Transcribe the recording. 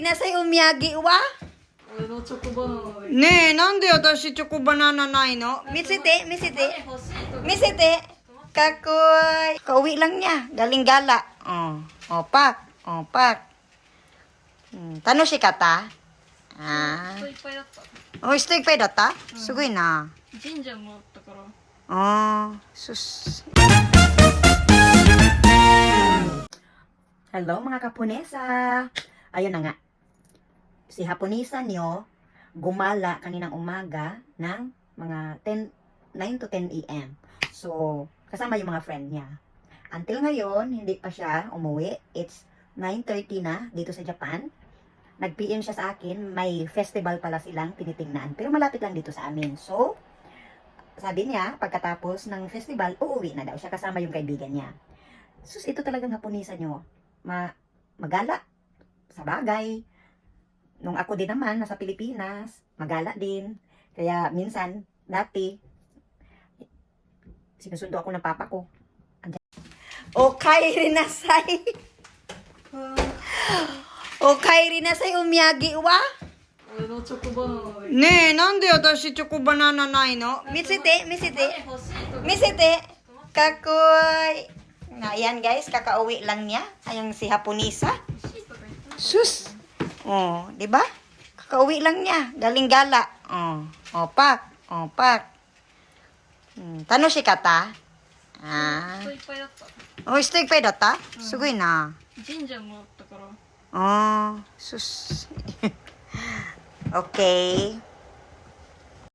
なさい、お土産は俺のチョコバナナがいいねえ、なんで私チョコバナナないの見せて、見せて。欲しいと Misite. Kakoy. Kauwi lang niya. Galing gala. Oh. Oh, pak. Oh, pak. Hmm. Tano si kata? Ah. 人いっぱいだったおいしといっぱいだったすごいな。神社もあったから Oh, sus. Hello mga kapunesa. Ayun na nga. Si Haponesa niyo gumala kaninang umaga ng mga 10 9 to 10 a.m. So, kasama yung mga friend niya. Until ngayon, hindi pa siya umuwi. It's 9.30 na dito sa Japan. Nag-PM siya sa akin, may festival pala silang tinitingnan. Pero malapit lang dito sa amin. So, sabi niya, pagkatapos ng festival, uuwi na daw siya kasama yung kaibigan niya. Sus, ito talagang hapunisa nyo. Ma magala sa bagay. Nung ako din naman, nasa Pilipinas, magala din. Kaya minsan, dati, sinusundo ako ng papa ko. Okay, rinasay. Okay, rinasay, umiyagi wa. Ne, nande watashi choco banana nai no? Misite, misite. Misite. Kakoy. Na, yan guys, kakauwi lang niya. Ayong si Hapunisa. Sus! Oh, di ba? Kakauwi lang niya. Galing gala. Oh, oh pak. Oh, pak. Hmm, tano si kata? Ah. 人いっぱいだった Oh, isto yung pwede ta? Sugoi na. 神社もあったから Oh, sus. okay.